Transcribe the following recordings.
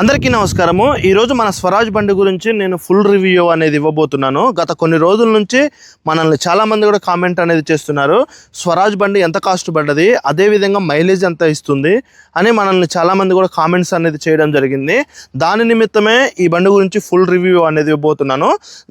అందరికీ నమస్కారము. ఈరోజు మన స్వరాజ్ బండి గురించి నేను ఫుల్ రివ్యూ అనేది ఇవ్వబోతున్నాను. గత కొన్ని రోజుల నుంచి మనల్ని చాలామంది కూడా కామెంట్ అనేది చేస్తున్నారు. స్వరాజ్ బండి ఎంత కాస్ట్ పడ్డది అదేవిధంగా మైలేజ్ ఎంత ఇస్తుంది అని మనల్ని చాలామంది కూడా కామెంట్స్ అనేది చేయడం జరిగింది. దాని నిమిత్తమే ఈ బండి గురించి ఫుల్ రివ్యూ అనేది ఇవ్వబోతున్నాను.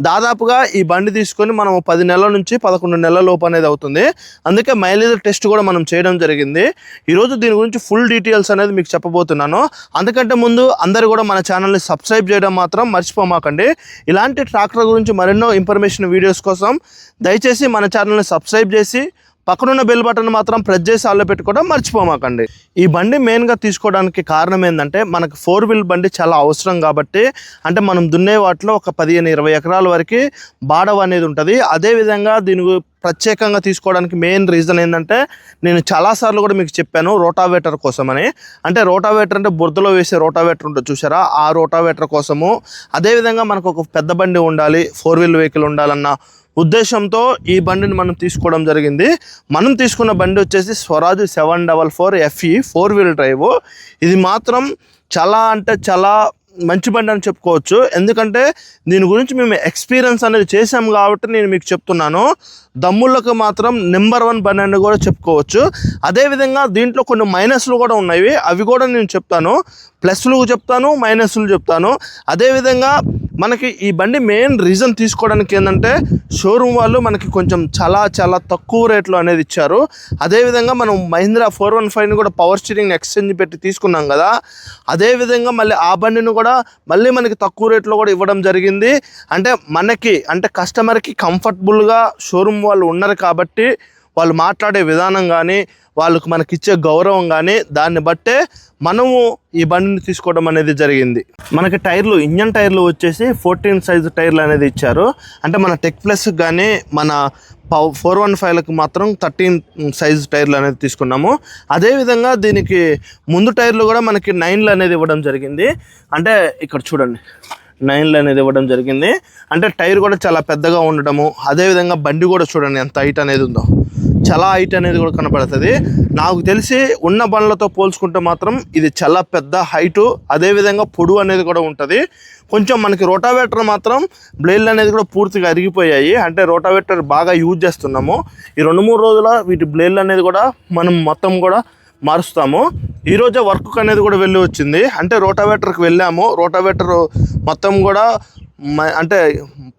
దాదాపుగా ఈ బండి తీసుకొని మనం పది నెలల నుంచి పదకొండు నెలల లోపు అనేది అవుతుంది. అందుకే మైలేజ్ టెస్ట్ కూడా మనం చేయడం జరిగింది. ఈరోజు దీని గురించి ఫుల్ డీటెయిల్స్ అనేది మీకు చెప్పబోతున్నాను. అందుకంటే ముందు అందరూ కూడా మన ఛానల్ని సబ్స్క్రైబ్ చేయడం మాత్రం మర్చిపోమాకండి. ఇలాంటి ట్రాక్టర్ గురించి మరెన్నో ఇన్ఫర్మేషన్ వీడియోస్ కోసం దయచేసి మన ఛానల్ని సబ్స్క్రైబ్ చేసి పక్కనున్న బెల్ బటన్ మాత్రం ప్రెస్ చేసి ఆల్లో పెట్టుకోవడం మర్చిపోమాకండి. ఈ బండి మెయిన్గా తీసుకోవడానికి కారణం ఏంటంటే మనకు ఫోర్ వీల్ బండి చాలా అవసరం కాబట్టి అంటే మనం దున్నే వాటిలో ఒక పదిహేను ఇరవై ఎకరాల వరకు బాడవ అనేది ఉంటుంది. అదేవిధంగా దీని గు- ప్రత్యేకంగా తీసుకోవడానికి మెయిన్ రీజన్ ఏంటంటే నేను చాలాసార్లు కూడా మీకు చెప్పాను రోటావేటర్ కోసమని. అంటే రోటావేటర్ అంటే బురదలో వేసే రోటావేటర్ ఉంటుంది చూసారా ఆ రోటావేటర్ కోసము. అదేవిధంగా మనకు ఒక పెద్ద బండి ఉండాలి ఫోర్ వీల్ వెహికల్ ఉండాలన్న ఉద్దేశంతో ఈ బండిని మనం తీసుకోవడం జరిగింది. మనం తీసుకున్న బండి వచ్చేసి Swaraj seven double four FE four wheel drive. ఇది మాత్రం చాలా అంటే చాలా మంచి బండి అని చెప్పుకోవచ్చు. ఎందుకంటే దీని గురించి మేము ఎక్స్పీరియన్స్ అనేది చేసాం కాబట్టి నేను మీకు చెప్తున్నాను. దమ్ములకు మాత్రం నెంబర్ వన్ బండి అని కూడా చెప్పుకోవచ్చు. అదేవిధంగా దీంట్లో కొన్ని మైనస్లు కూడా ఉన్నాయి. అవి కూడా నేను చెప్తాను. ప్లస్లు చెప్తాను మైనస్లు చెప్తాను. అదేవిధంగా మనకి ఈ బండి మెయిన్ రీజన్ తీసుకోవడానికి ఏంటంటే షోరూమ్ వాళ్ళు మనకి కొంచెం చాలా చాలా తక్కువ రేట్లో అనేది ఇచ్చారు. అదేవిధంగా మనం మహీంద్రా ఫోర్ వన్ ఫైవ్ని కూడా పవర్ స్టీరింగ్ ఎక్స్చేంజ్ పెట్టి తీసుకున్నాం కదా. అదేవిధంగా మళ్ళీ ఆ బండిని కూడా మళ్ళీ మనకి తక్కువ రేట్లో కూడా ఇవ్వడం జరిగింది. అంటే మనకి అంటే కస్టమర్కి కంఫర్టబుల్గా షోరూమ్ వాళ్ళు ఉన్నారు కాబట్టి వాళ్ళు మాట్లాడే విధానం కానీ వాళ్ళకు మనకిచ్చే గౌరవం కానీ దాన్ని బట్టే మనము ఈ బండిని తీసుకోవడం అనేది జరిగింది. మనకి టైర్లు ఇంజన్ టైర్లు వచ్చేసి ఫోర్టీన్ సైజు టైర్లు అనేది ఇచ్చారు. అంటే మన టెక్ ప్లస్ కానీ మన ఫోర్ వన్ ఫైవ్లకు మాత్రం థర్టీన్ సైజ్ టైర్లు అనేది తీసుకున్నాము. అదేవిధంగా దీనికి ముందు టైర్లు కూడా మనకి నైన్లు అనేది ఇవ్వడం జరిగింది. అంటే ఇక్కడ చూడండి నైన్లు అనేది ఇవ్వడం జరిగింది. అంటే టైర్ కూడా చాలా పెద్దగా ఉండడము అదేవిధంగా బండి కూడా చూడండి ఎంత హైట్ అనేది ఉందో. చాలా హైట్ అనేది కూడా కనపడుతుంది. నాకు తెలిసి ఉన్న బండ్లతో పోల్చుకుంటే మాత్రం ఇది చాలా పెద్ద హైటు అదేవిధంగా పొడువు అనేది కూడా ఉంటుంది. కొంచెం మనకి రోటావేటర్ మాత్రం బ్లేడ్లు అనేది కూడా పూర్తిగా అరిగిపోయాయి. అంటే రోటావేటర్ బాగా యూజ్ చేస్తున్నాము. ఈ రెండు మూడు రోజుల వీటి బ్లేడ్లు అనేది కూడా మనం మొత్తం కూడా మారుస్తాము. ఈరోజే వర్క్ అనేది కూడా వెళ్ళి వచ్చింది. అంటే రోటావేటర్కి వెళ్ళాము. రోటావేటర్ మొత్తం కూడా అంటే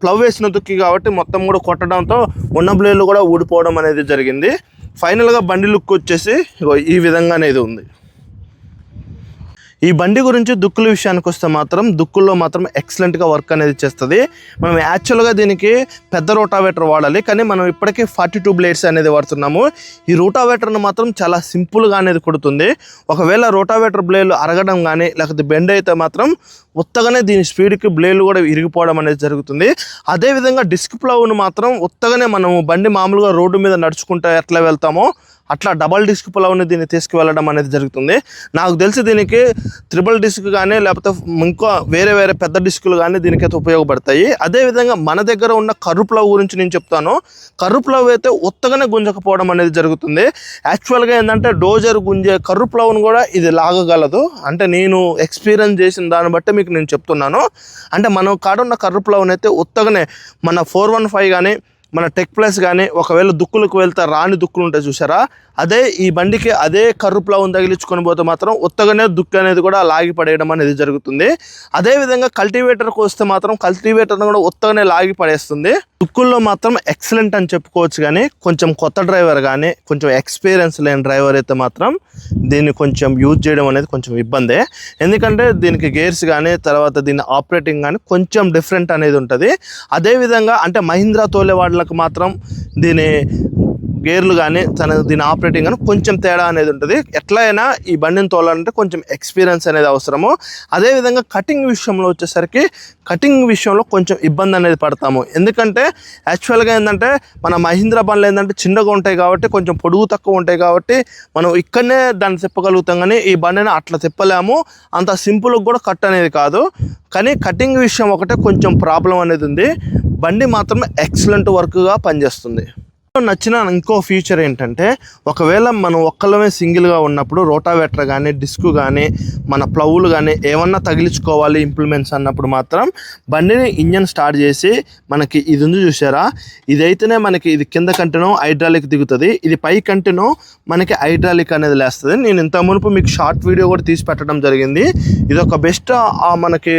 ప్లవ్ వేసిన దుక్కి కాబట్టి మొత్తం కూడా కొట్టడంతో ఉన్న బ్లేడ్లు కూడా ఊడిపోవడం అనేది జరిగింది. ఫైనల్గా బండి లుక్ వచ్చేసి ఈ విధంగా అనేది ఉంది. ఈ బండి గురించి దుక్కుల విషయానికి వస్తే మాత్రం దుక్కుల్లో మాత్రం ఎక్సలెంట్గా వర్క్ అనేది చేస్తుంది. మనం యాక్చువల్గా దీనికి పెద్ద రోటావేటర్ వాడాలి కానీ మనం ఇప్పటికీ ఫార్టీ టూ బ్లేడ్స్ అనేది వాడుతున్నాము. ఈ రోటావేటర్ను మాత్రం చాలా సింపుల్గా అనేది కొడుతుంది. ఒకవేళ రోటావేటర్ బ్లేడ్లు అరగడం కానీ లేకపోతే బెండ్ అయితే మాత్రం ఉత్తగానే దీని స్పీడ్కి బ్లేడ్లు కూడా ఇరిగిపోవడం అనేది జరుగుతుంది. అదేవిధంగా డిస్క్ ప్లవ్ను మాత్రం ఉత్తగానే మనము బండి మామూలుగా రోడ్డు మీద నడుచుకుంటూ ఎట్లా వెళ్తామో అట్లా డబల్ డిస్క్ పులవ్ని దీన్ని తీసుకువెళ్ళడం అనేది జరుగుతుంది. నాకు తెలిసి దీనికి త్రిబుల్ డిస్క్ కానీ లేకపోతే ఇంకో వేరే వేరే పెద్ద డిస్కులు కానీ దీనికైతే ఉపయోగపడతాయి. అదేవిధంగా మన దగ్గర ఉన్న కర్రు ప్లవ్ గురించి నేను చెప్తాను. కర్రు ప్లవ్ అయితే ఉత్తగానే గుంజకపోవడం అనేది జరుగుతుంది. యాక్చువల్గా ఏంటంటే డోజర్ గుంజే కర్రు ప్లవ్ను కూడా ఇది లాగగలదు. అంటే నేను ఎక్స్పీరియన్స్ చేసిన దాన్ని బట్టి మీకు నేను చెప్తున్నాను. అంటే మనం కాడున్న కర్రు ప్లవ్ని అయితే ఉత్తగానే మన ఫోర్ వన్ ఫైవ్ కానీ మన టెక్ ప్లస్ కానీ ఒకవేళ దుక్కులకు వెళ్తే రాని దుక్కులు ఉంటాయి చూసారా అదే ఈ బండికి అదే కర్రు ప్లవం తగిలించుకొని పోతే మాత్రం ఉత్తగానే దుక్కు అనేది కూడా లాగి పడేయడం అనేది జరుగుతుంది. అదేవిధంగా కల్టివేటర్కి వస్తే మాత్రం కల్టివేటర్ని కూడా ఉత్తగానే లాగి పడేస్తుంది. దుక్కుల్లో మాత్రం ఎక్సలెంట్ అని చెప్పుకోవచ్చు కానీ కొంచెం కొత్త డ్రైవర్ కానీ కొంచెం ఎక్స్పీరియన్స్ లేని డ్రైవర్ అయితే మాత్రం దీన్ని కొంచెం యూజ్ చేయడం అనేది కొంచెం ఇబ్బందే. ఎందుకంటే దీనికి గేర్స్ కానీ తర్వాత దీని ఆపరేటింగ్ కానీ కొంచెం డిఫరెంట్ అనేది ఉంటుంది. అదేవిధంగా అంటే మహీంద్రా తోలే వాళ్ళకు మాత్రం దీని గేర్లు కానీ తన దీని ఆపరేటింగ్ కానీ కొంచెం తేడా అనేది ఉంటుంది. ఎట్లా అయినా ఈ బండిని తోలాలంటే కొంచెం ఎక్స్పీరియన్స్ అనేది అవసరము. అదేవిధంగా కటింగ్ విషయంలో వచ్చేసరికి కటింగ్ విషయంలో కొంచెం ఇబ్బంది అనేది పడతాము. ఎందుకంటే యాక్చువల్గా ఏంటంటే మన మహీంద్రా బండ్లు ఏంటంటే చిన్నగా ఉంటాయి కాబట్టి కొంచెం పొడుగు తక్కువ ఉంటాయి కాబట్టి మనం ఇక్కడనే దాన్ని తిప్పగలుగుతాం కానీ ఈ బండిని అట్లా తిప్పలేము. అంత సింపుల్గా కూడా కట్ అనేది కాదు. కానీ కటింగ్ విషయం ఒకటే కొంచెం ప్రాబ్లం అనేది ఉంది. బండి మాత్రం ఎక్సలెంట్ వర్క్గా పనిచేస్తుంది. నచ్చిన ఇంకో ఫీచర్ ఏంటంటే ఒకవేళ మనం ఒక్కళ్ళమే సింగిల్గా ఉన్నప్పుడు రోటావేటర్ కానీ డిస్క్ కానీ మన ప్లవ్లు కానీ ఏమన్నా తగిలించుకోవాలి ఇంప్లిమెంట్స్ అన్నప్పుడు మాత్రం బండిని ఇంజన్ స్టార్ట్ చేసి మనకి ఇది ఉంది చూసారా ఇదైతేనే మనకి ఇది కింద కంటెనో హైడ్రాలిక్ దిగుతుంది. ఇది పై కంటెనో మనకి హైడ్రాలిక్ అనేది లేస్తుంది. నేను ఇంత మునుపు మీకు షార్ట్ వీడియో కూడా తీసి పెట్టడం జరిగింది. ఇది ఒక బెస్ట్ మనకి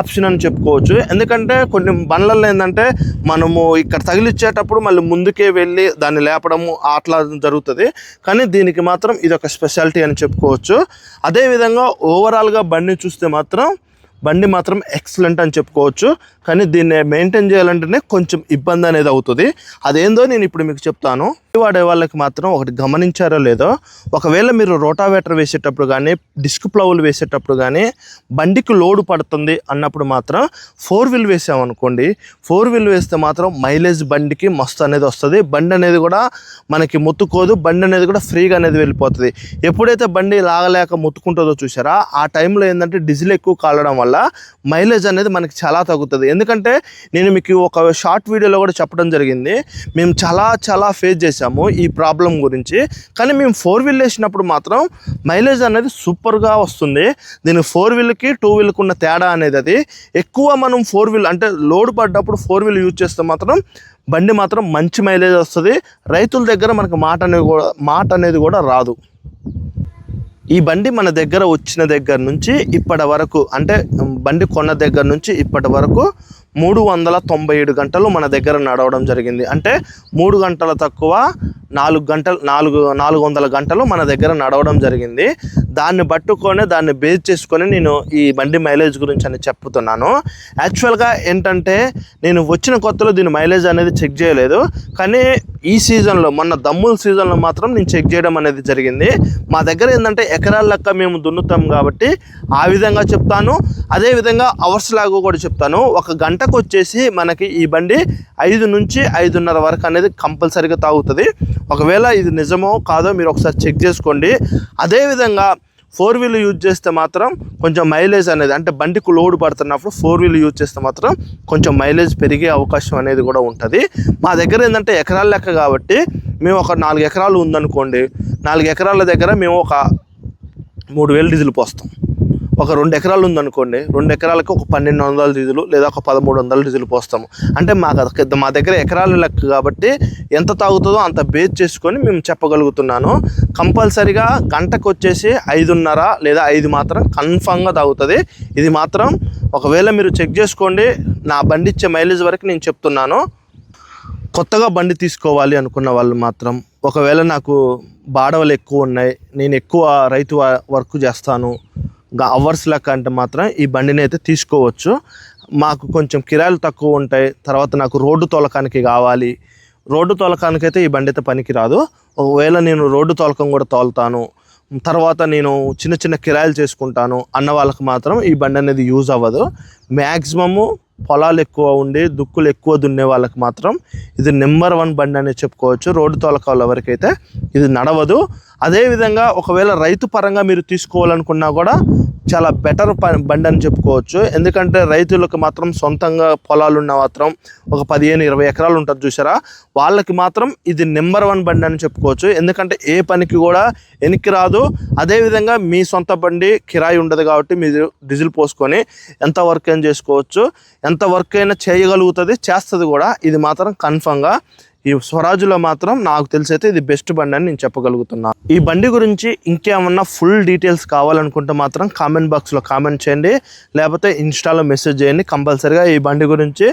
ఆప్షన్ అని చెప్పుకోవచ్చు. ఎందుకంటే కొన్ని బండ్లలో ఏంటంటే మనము ఇక్కడ తగిలిచ్చేటప్పుడు మళ్ళీ ముందుకే వెళ్ళి దాన్ని లేపడము అట్లా జరుగుతుంది. కానీ దీనికి మాత్రం ఇది ఒక స్పెషాలిటీ అని చెప్పుకోవచ్చు. అదేవిధంగా ఓవరాల్గా బండిని చూస్తే మాత్రం బండి మాత్రం ఎక్సలెంట్ అని చెప్పుకోవచ్చు. కానీ దీన్ని మెయింటైన్ చేయాలంటేనే కొంచెం ఇబ్బంది అనేది అవుతుంది. అదేందో నేను ఇప్పుడు మీకు చెప్తాను. వాడే వాళ్ళకి మాత్రం ఒకటి గమనించారో లేదో ఒకవేళ మీరు రోటావేటర్ వేసేటప్పుడు కానీ డిస్క్ ప్లౌలు వేసేటప్పుడు కానీ బండికి లోడు పడుతుంది అన్నప్పుడు మాత్రం ఫోర్ వీల్ వేసామనుకోండి ఫోర్ వీల్ వేస్తే మాత్రం మైలేజ్ బండికి మస్తు అనేది వస్తుంది. బండి అనేది కూడా మనకి ముత్తుకోదు బండి అనేది కూడా ఫ్రీగా అనేది వెళ్ళిపోతుంది. ఎప్పుడైతే బండి లాగలేక ముత్తుకుంటుందో చూసారా ఆ టైంలో ఏంటంటే డీజిల్ ఎక్కువ కాలడం వల్ల మైలేజ్ అనేది మనకి చాలా తగ్గుతుంది. ఎందుకంటే నేను మీకు ఒక షార్ట్ వీడియోలో కూడా చెప్పడం జరిగింది మేము చాలా చాలా ఫేస్ చేసాము ఈ ప్రాబ్లం గురించి. కానీ మేము ఫోర్ వీల్ వేసినప్పుడు మాత్రం మైలేజ్ అనేది సూపర్గా వస్తుంది. దీని ఫోర్ వీల్కి టూ వీల్కి ఉన్న తేడా అనేది అది. ఎక్కువ మనం ఫోర్ వీల్ అంటే లోడ్ పడ్డప్పుడు ఫోర్ వీల్ యూజ్ చేస్తే మాత్రం బండి మాత్రం మంచి మైలేజ్ వస్తుంది. రైతుల దగ్గర మనకు మాట అనేది కూడా మాట అనేది కూడా రాదు. ఈ బండి మన దగ్గర వచ్చిన దగ్గర నుంచి ఇప్పటి వరకు అంటే బండి కొన్న దగ్గర నుంచి ఇప్పటి వరకు మూడు వందల తొంభై ఏడు గంటలు మన దగ్గర నడవడం జరిగింది. అంటే మూడు గంటల తక్కువ నాలుగు గంటలు నాలుగు నాలుగు వందల గంటలు మన దగ్గర నడవడం జరిగింది. దాన్ని పట్టుకొని దాన్ని బేస్ చేసుకొని నేను ఈ బండి మైలేజ్ గురించి అని చెప్తున్నాను. యాక్చువల్గా ఏంటంటే నేను వచ్చిన కొత్తలో దీని మైలేజ్ అనేది చెక్ చేయలేదు. కానీ ఈ సీజన్లో మొన్న దమ్ముల సీజన్లో మాత్రం నేను చెక్ చేయడం అనేది జరిగింది. మా దగ్గర ఏంటంటే ఎకరాల లెక్క మేము దున్నుతాం కాబట్టి ఆ విధంగా చెప్తాను. అదేవిధంగా అవర్స్ లాగా కూడా చెప్తాను. ఒక గంట గంటకు వచ్చేసి మనకి ఈ బండి ఐదు నుంచి ఐదున్నర వరకు అనేది కంపల్సరీగా తాగుతుంది. ఒకవేళ ఇది నిజమో కాదో మీరు ఒకసారి చెక్ చేసుకోండి. అదేవిధంగా ఫోర్ వీల్ యూజ్ చేస్తే మాత్రం కొంచెం మైలేజ్ అనేది అంటే బండికి లోడ్ పడుతున్నప్పుడు ఫోర్ వీల్ యూజ్ చేస్తే మాత్రం కొంచెం మైలేజ్ పెరిగే అవకాశం అనేది కూడా ఉంటుంది. మా దగ్గర ఏంటంటే ఎకరాల లెక్క కాబట్టి మేము ఒక నాలుగు ఎకరాలు ఉందనుకోండి. నాలుగు ఎకరాల దగ్గర మేము ఒక మూడు వేలు డీజిల్ పోస్తాం. ఒక రెండు ఎకరాలు ఉందనుకోండి రెండు ఎకరాలకు ఒక పన్నెండు వందల రీజులు లేదా ఒక పదమూడు వందల రీజులు పోస్తాము. అంటే మా మా దగ్గర ఎకరాల లెక్క కాబట్టి ఎంత తాగుతుందో అంత బేస్ చేసుకొని మేము చెప్పగలుగుతున్నాను. కంపల్సరిగా గంటకు వచ్చేసి ఐదున్నర లేదా ఐదు మాత్రం కన్ఫామ్గా తాగుతుంది. ఇది మాత్రం ఒకవేళ మీరు చెక్ చేసుకోండి నా బండి ఇచ్చే మైలేజ్ వరకు నేను చెప్తున్నాను. కొత్తగా బండి తీసుకోవాలి అనుకున్న వాళ్ళు మాత్రం ఒకవేళ నాకు బాడవలు ఎక్కువ ఉన్నాయి నేను ఎక్కువ రైతు వర్క్ చేస్తాను అవర్స్ లెక్క అంటే మాత్రం ఈ బండిని అయితే తీసుకోవచ్చు. మాకు కొంచెం కిరాయిలు తక్కువ ఉంటాయి. తర్వాత నాకు రోడ్డు తోలకానికి కావాలి. రోడ్డు తోలకానికి అయితే ఈ బండి అయితే పనికిరాదు. ఒకవేళ నేను రోడ్డు తోలకం కూడా తోలుతాను. తర్వాత నేను చిన్న చిన్న కిరాయిలు చేసుకుంటాను అన్న వాళ్ళకి మాత్రం ఈ బండి అనేది యూజ్ అవ్వదు. మ్యాక్సిమము పొలాలు ఎక్కువ ఉండి దుక్కులు ఎక్కువ దున్నే వాళ్ళకి మాత్రం ఇది నెంబర్ వన్ బండి అనేది చెప్పుకోవచ్చు. రోడ్డు తోలకాల వరకైతే ఇది నడవదు. అదేవిధంగా ఒకవేళ రైతు పరంగా మీరు తీసుకోవాలనుకున్నా కూడా చాలా బెటర్ బండి అని చెప్పుకోవచ్చు. ఎందుకంటే రైతులకు మాత్రం సొంతంగా పొలాలు ఉన్న మాత్రం ఒక పదిహేను ఇరవై ఎకరాలు ఉంటుంది చూసారా? వాళ్ళకి మాత్రం ఇది నెంబర్ వన్ బండి అని చెప్పుకోవచ్చు. ఎందుకంటే ఏ పనికి కూడా వెనక్కి రాదు. అదేవిధంగా మీ సొంత బండి కిరాయి ఉండదు కాబట్టి మీరు డీజిల్ పోసుకొని ఎంత వర్క్ అయినా చేసుకోవచ్చు. ఎంత వర్క్ అయినా చేయగలుగుతుంది చేస్తుంది కూడా. ఇది మాత్రం కన్ఫామ్గా ఈ స్వరాజులో మాత్రం నాకు తెలిసి అయితే ఇది బెస్ట్ బండి అని నేను చెప్పగలుగుతున్నాను ఈ బండి గురించి ఇంకేమన్నా ఫుల్ డీటెయిల్స్ కావాలనుకుంటే మాత్రం కామెంట్ బాక్స్లో కామెంట్ చేయండి. లేకపోతే ఇన్స్టాలో మెసేజ్ చేయండి. కంపల్సరీగా ఈ బండి గురించి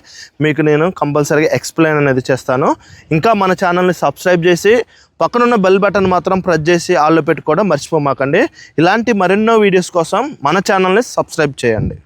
మీకు నేను కంపల్సరిగా ఎక్స్ప్లెయిన్ అనేది చేస్తాను. ఇంకా మన ఛానల్ని సబ్స్క్రైబ్ చేసి పక్కనున్న బెల్ బటన్ మాత్రం ప్రెస్ చేసి ఆల్లో పెట్టుకోవడం మర్చిపోమాకండి. ఇలాంటి మరెన్నో వీడియోస్ కోసం మన ఛానల్ని సబ్స్క్రైబ్ చేయండి.